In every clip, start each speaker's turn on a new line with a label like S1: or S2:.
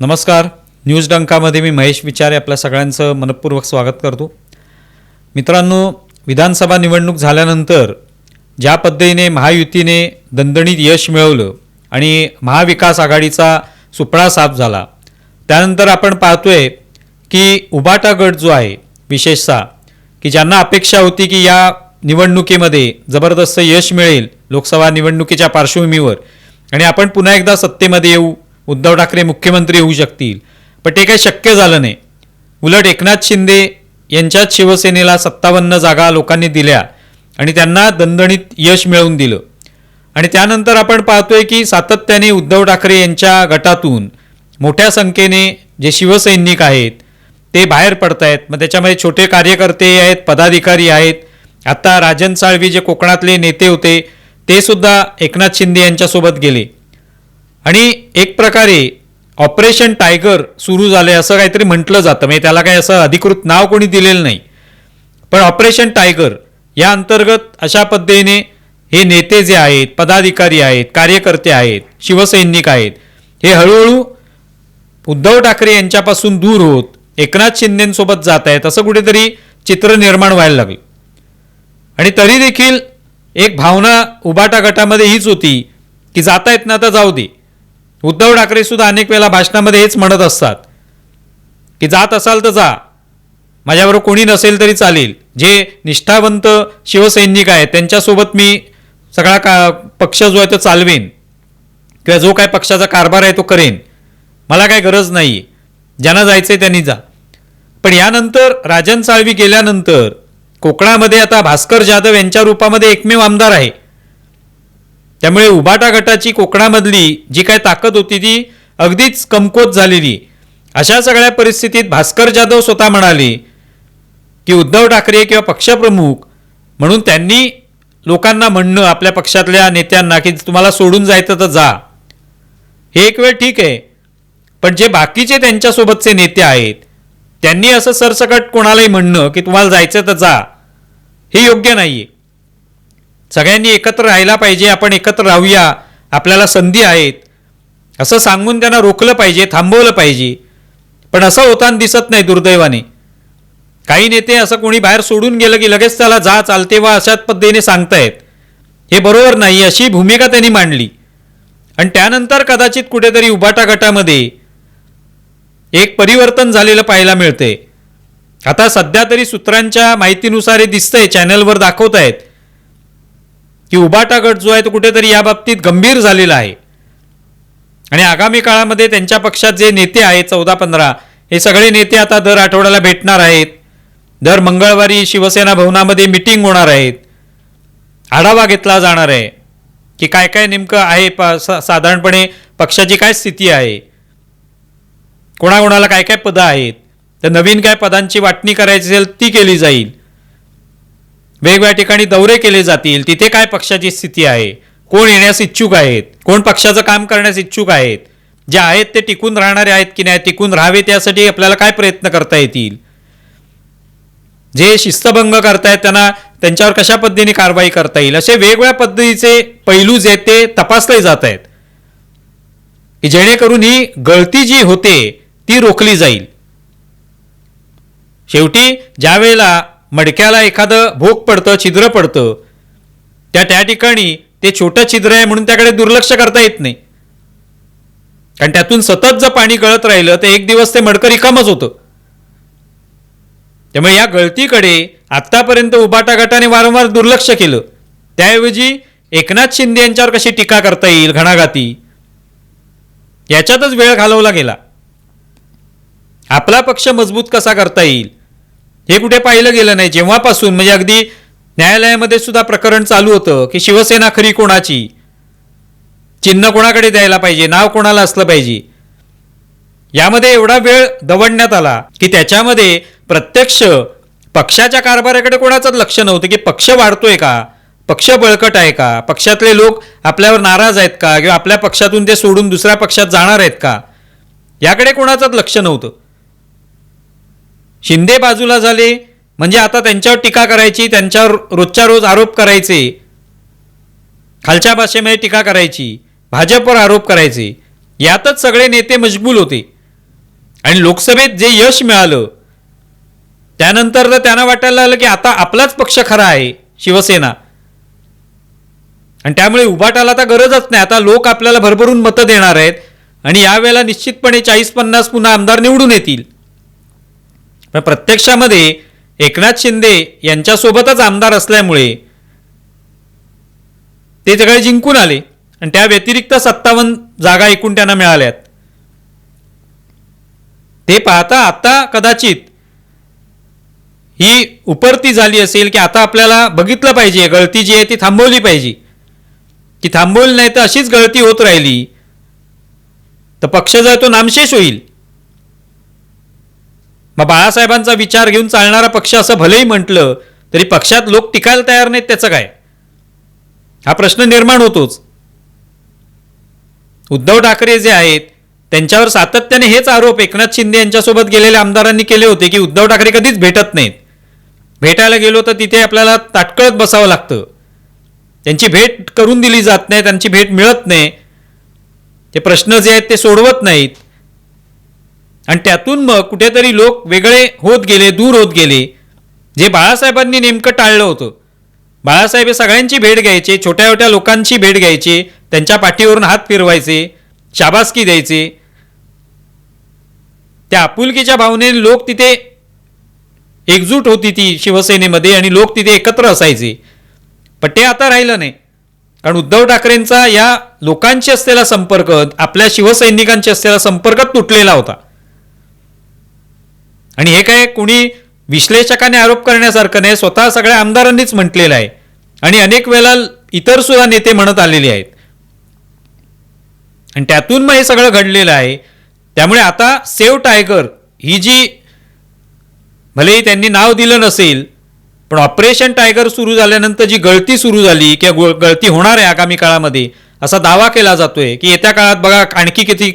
S1: नमस्कार. न्यूज डंकामध्ये मी महेश विचारे आपल्या सगळ्यांचं मनपूर्वक स्वागत करतो. मित्रांनो विधानसभा निवडणूक झाल्यानंतर ज्या पद्धतीने महायुतीने दणदणीत यश मिळवलं आणि महाविकास आघाडीचा सुपडा साफ झाला त्यानंतर आपण पाहतोय की उबाटा गट जो आहे विशेषतः की ज्यांना अपेक्षा होती की या निवडणुकीमध्ये जबरदस्त यश मिळेल लोकसभा निवडणुकीच्या पार्श्वभूमीवर. आणि आपण पुन्हा एकदा सत्तेमध्ये येऊ. उद्धव ठाकरे मुख्यमंत्री होऊ शकतील. पण ते काही शक्य झालं नाही. उलट एकनाथ शिंदे यांच्याच शिवसेनेला सत्तावन्न जागा लोकांनी दिल्या आणि त्यांना दणदणीत यश मिळवून दिलं. आणि त्यानंतर आपण पाहतोय की सातत्याने उद्धव ठाकरे यांच्या गटातून मोठ्या संख्येने जे शिवसैनिक आहेत ते बाहेर पडत आहेत मग त्याच्यामध्ये छोटे कार्यकर्ते आहेत पदाधिकारी आहेत. आता राजन साळवी जे कोकणातले नेते होते ते सुद्धा एकनाथ शिंदे यांच्यासोबत गेले. आणि एक प्रकारे ऑपरेशन टायगर सुरू झाले असं काहीतरी म्हटलं जातं. म्हणजे त्याला काही असं अधिकृत नाव कोणी दिलेलं नाही. पण ऑपरेशन टायगर या अंतर्गत अशा पद्धतीने हे नेते जे आहेत पदाधिकारी आहेत कार्यकर्ते आहेत शिवसैनिक आहेत हे हळूहळू उद्धव ठाकरे यांच्यापासून दूर होत एकनाथ शिंदेंसोबत जात आहेत असं कुठेतरी चित्र निर्माण व्हायला लागलं. आणि तरी देखील एक भावना उबाटा गटामध्ये हीच होती की जाता येत ना आता जाऊ दे. उद्धव ठाकरे सुद्धा अनेक वेळेला भाषणामध्ये हेच म्हणत असतात की जात असाल तर जा. माझ्याबरोबर कोणी नसेल तरी चालेल. जे निष्ठावंत शिवसैनिक आहेत त्यांच्यासोबत मी सगळा का पक्ष जो आहे तो चालवेन. किंवा जो काय पक्षाचा कारभार आहे तो करेन. मला काय गरज नाही. ज्यांना जायचं आहे त्यांनी जा. पण यानंतर राजन साळवी गेल्यानंतर कोकणामध्ये आता भास्कर जाधव यांच्या रूपामध्ये एकमेव आमदार आहे. त्यामुळे उबाटा गटाची कोकणामधली जी काय ताकद होती ती अगदीच कमकोत झालेली. अशा सगळ्या परिस्थितीत भास्कर जाधव स्वतः म्हणाले की उद्धव ठाकरे किंवा पक्षप्रमुख म्हणून त्यांनी लोकांना म्हणणं आपल्या पक्षातल्या नेत्यांना की तुम्हाला सोडून जायचं तर जा. हे एक वेळ ठीक आहे. पण जे बाकीचे त्यांच्यासोबतचे नेते आहेत त्यांनी असं सरसकट कोणालाही म्हणणं की तुम्हाला जायचं तर जा. हे योग्य नाही आहे सगळ्यांनी एकत्र राहायला पाहिजे आपण एकत्र राहूया आपल्याला संधी आहेत. असं सांगून त्यांना रोखलं पाहिजे थांबवलं पाहिजे. पण असं होताना दिसत नाही दुर्दैवाने. काही नेते असं कोणी बाहेर सोडून गेलं की लगेच त्याला जा चालते वा अशाच पद्धतीने सांगतायत. हे बरोबर नाही अशी भूमिका त्यांनी मांडली. आणि त्यानंतर कदाचित कुठेतरी उबाटा गटामध्ये एक परिवर्तन झालेलं पाहायला मिळते आता सध्या तरी सूत्रांच्या माहितीनुसार हे दिसतंय चॅनलवर दाखवत आहेत की उबाटा गट जो आहे तो कुठेतरी या बाबतीत गंभीर झालेला आहे. आणि आगामी काळामध्ये त्यांच्या पक्षात जे नेते आहेत चौदा पंधरा हे सगळे नेते आता दर आठवड्याला भेटणार आहेत. दर मंगळवारी शिवसेना भवनामध्ये मिटिंग होणार आहेत. आढावा घेतला जाणार आहे की काय काय नेमकं आहे प साधारणपणे पक्षाची काय स्थिती आहे. कोणाकोणाला काय काय पदं आहेत. तर नवीन काय पदांची वाटणी करायची असेल ती केली जाईल. वेगवेगळ्या ठिकाणी दौरे केले जातील. तिथे काय पक्षाची स्थिती आहे? कोण येण्यास इच्छुक आहेत? कोण पक्षाचं काम करण्यास इच्छुक आहेत? जे आहेत ते टिकून राहणारे आहेत की नाही? टिकून राहावे त्यासाठी आपल्याला काय प्रयत्न करता येतील? जे शिस्तभंग करतायत त्यांना त्यांच्यावर कशा पद्धतीने कारवाई करता येईल? असे वेगवेगळ्या पद्धतीचे पैलू जे ते तपासले जात आहेत. की जेणेकरून ही गळती जी होते ती रोखली जाईल. शेवटी ज्या वेळेला मडक्याला एखादं भोग पडतं छिद्र पडतं त्या त्या ठिकाणी ते छोटं छिद्र आहे म्हणून त्याकडे दुर्लक्ष करता येत नाही. कारण त्यातून सतत जर पाणी गळत राहिलं तर एक दिवस ते मडकं रिकामच होतं. त्यामुळे या गळतीकडे आत्तापर्यंत उबाटा गटाने वारंवार दुर्लक्ष केलं. त्याऐवजी एकनाथ शिंदे यांच्यावर कशी टीका करता येईल घणाघाती? याच्यातच वेळ घालवला गेला. आपला पक्ष मजबूत कसा करता येईल? हे कुठे पाहिलं गेलं नाही. जेव्हापासून म्हणजे अगदी न्यायालयामध्ये सुद्धा प्रकरण चालू होतं की शिवसेना खरी कोणाची? चिन्ह कोणाकडे द्यायला पाहिजे? नाव कोणाला असलं पाहिजे? यामध्ये एवढा वेळ दवडण्यात आला की त्याच्यामध्ये प्रत्यक्ष पक्षाच्या कारभाराकडे कोणाचंच लक्ष नव्हतं की पक्ष वाढतोय का? पक्ष बळकट आहे का? पक्षातले लोक आपल्यावर नाराज आहेत का? किंवा आपल्या पक्षातून ते सोडून दुसऱ्या पक्षात जाणार आहेत का? याकडे कोणाचंच लक्ष नव्हतं. शिंदे बाजूला झाले म्हणजे आता त्यांच्यावर टीका करायची त्यांच्यावर रोजच्या रोज आरोप करायचे. खालच्या भाषेमध्ये टीका करायची भाजपवर आरोप करायचे. यातच सगळे नेते मजबूल होते. आणि लोकसभेत जे यश मिळालं त्यानंतर तर त्यांना वाटायला लागलं की आता आपलाच पक्ष खरा आहे शिवसेना. आणि त्यामुळे उभाटाला आता गरजच नाही. आता लोक आपल्याला भरभरून मतं देणार आहेत. आणि यावेळेला निश्चितपणे चाळीस पन्नास पुन्हा आमदार निवडून येतील. पण प्रत्यक्षामध्ये एकनाथ शिंदे यांच्यासोबतच आमदार असल्यामुळे ते सगळे जिंकून आले आणि त्या व्यतिरिक्त सत्तावन्न जागा एकूण त्यांना मिळाल्यात. ते पाहता आता कदाचित ही उपरती झाली असेल की आता आपल्याला बघितलं पाहिजे गळती जी आहे ती थांबवली पाहिजे. की थांबवली नाही तर अशीच गळती होत राहिली. तर पक्ष जर तो नामशेष होईल. मग बाळासाहेबांचा विचार घेऊन चालणारा पक्ष असं भलेही म्हटलं तरी पक्षात लोक टिकायला तयार नाहीत त्याचं काय? हा प्रश्न निर्माण होतोच. उद्धव ठाकरे जे आहेत त्यांच्यावर सातत्याने हेच आरोप एकनाथ शिंदे यांच्यासोबत गेलेल्या आमदारांनी केले होते की उद्धव ठाकरे कधीच भेटत नाहीत. भेटायला गेलो तर तिथे आपल्याला ताटकळत बसावं लागतं. त्यांची भेट करून दिली जात नाही त्यांची भेट मिळत नाही. ते प्रश्न जे आहेत ते सोडवत नाहीत. आणि त्यातून मग कुठेतरी लोक वेगळे होत गेले दूर होत गेले. जे बाळासाहेबांनी नेमकं टाळलं होतं. बाळासाहेब हे सगळ्यांची भेट घ्यायचे छोट्या छोट्या लोकांची भेट घ्यायचे त्यांच्या पाठीवरून हात फिरवायचे शाबासकी द्यायचे. त्या आपुलकीच्या भावनेने लोक तिथे एकजूट होती ती शिवसेनेमध्ये आणि लोक तिथे एकत्र असायचे. पण ते आता राहिलं नाही. कारण उद्धव ठाकरेंचा या लोकांशी असलेला संपर्क आपल्या शिवसैनिकांशी असलेला संपर्क तुटलेला होता. आणि हे काय कोणी विश्लेषकाने आरोप करण्यासारखं नाही स्वतः सगळ्या आमदारांनीच म्हटलेलं आहे. आणि अनेक वेळा इतर सुद्धा नेते म्हणत आलेले आहेत. आणि त्यातून मग हे सगळं घडलेलं आहे. त्यामुळे आता सेव टायगर ही जी भलेही त्यांनी नाव दिलं नसेल पण ऑपरेशन टायगर सुरू झाल्यानंतर जी गळती सुरू झाली किंवा गळती होणार आहे आगामी काळामध्ये असा दावा केला जातोय की येत्या काळात बघा आणखी किती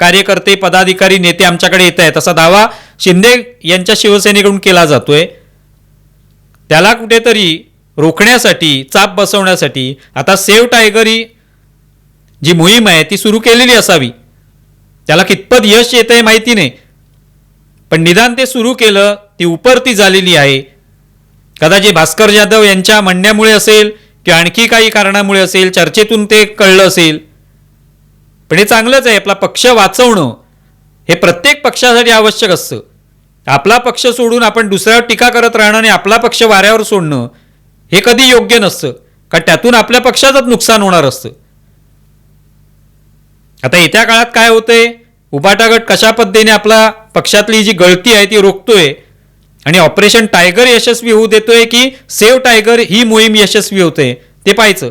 S1: कार्यकर्ते पदाधिकारी नेते आमच्याकडे येत आहेत असा दावा शिंदे यांच्या शिवसेनेकडून केला जातोय. त्याला कुठेतरी रोखण्यासाठी चाप बसवण्यासाठी आता सेव टायगर ही जी मोहीम आहे ती सुरू केलेली असावी. त्याला कितपत यश येत आहे माहिती नाही. पण निदान ते सुरू केलं ती उपरती झालेली आहे. कदाचित भास्कर जाधव यांच्या म्हणण्यामुळे असेल किंवा आणखी काही कारणामुळे असेल चर्चेतून ते कळलं असेल. पण हे चांगलंच आहे आपला पक्ष वाचवणं हे प्रत्येक पक्षासाठी आवश्यक असतं. आपला पक्ष सोडून आपण दुसऱ्यावर टीका करत राहणं आणि आपला पक्ष वाऱ्यावर सोडणं हे कधी योग्य नसतं. कारण त्यातून आपल्या पक्षाचंच नुकसान होणार असतं. आता येत्या काळात काय होतंय? उपाटागट कशा पद्धतीने आपला पक्षातली जी गळती आहे ती रोखतोय? आणि ऑपरेशन टायगर यशस्वी होऊ देतोय की सेव्ह टायगर ही मोहीम यशस्वी होते? ते पाहायचं.